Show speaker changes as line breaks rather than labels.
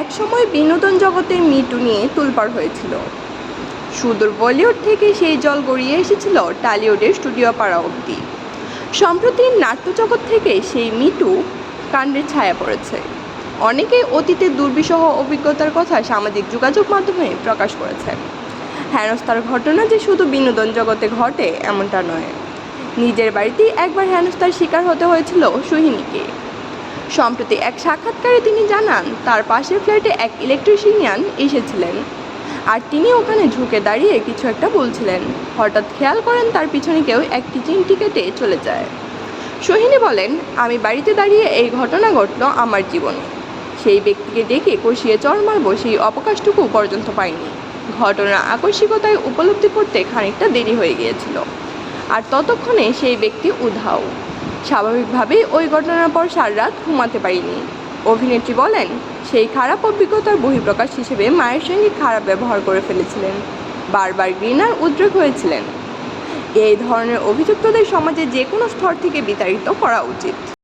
একসময় বিনোদন জগতে মিটু নিয়ে তুলপাড় হয়েছিল। সুদূর বলিউড থেকে সেই জল গড়িয়ে এসেছিল টালিউডের স্টুডিও পাড়া অবধি। সম্প্রতি নাট্যজগৎ থেকে সেই মিটু কাণ্ডের ছায়া পড়েছে। অনেকে অতীতে দুর্বিষহ অভিজ্ঞতার কথা সামাজিক যোগাযোগ মাধ্যমে প্রকাশ করেছেন হেনস্থার ঘটনা যে শুধু বিনোদন জগতে ঘটে, এমনটা নয়। নিজের বাড়িতেই একবার হেনস্থার শিকার হতে হয়েছিল সোহিনীকে। সম্প্রতি এক সাক্ষাৎকারে তিনি জানান, তার পাশের ফ্ল্যাটে এক ইলেকট্রিশিয়ান এসেছিলেন আর তিনি ওখানে ঝুঁকে দাঁড়িয়ে কিছু একটা বলছিলেন। হঠাৎ খেয়াল করেন তার পিছনে কেউ একটি চিমটি কেটে চলে যায়। সোহিনী বলেন, আমি বাড়িতে দাঁড়িয়ে এই ঘটনা ঘটল আমার জীবনে। সেই ব্যক্তিকে ডেকে কষিয়ে চর মারব সেই অবকাশটুকু পর্যন্ত পাইনি। ঘটনার আকস্মিকতায় উপলব্ধি করতে খানিকটা দেরি হয়ে গিয়েছিল। আর ততক্ষণে সেই ব্যক্তি উধাও। স্বাভাবিকভাবেই ওই ঘটনার পর সারা রাত ঘুমাতে পারিনি। অভিনেত্রী বলেন, সেই খারাপ অভিজ্ঞতার বহিঃপ্রকাশ হিসেবে মায়ের সঙ্গে খারাপ ব্যবহার করে ফেলেছিলেন। বারবার ঘৃণার উদ্রেক হয়েছিলেন। এই ধরনের অভিযুক্তদের সমাজে যে কোনো স্তর থেকে বিতাড়িত করা উচিত।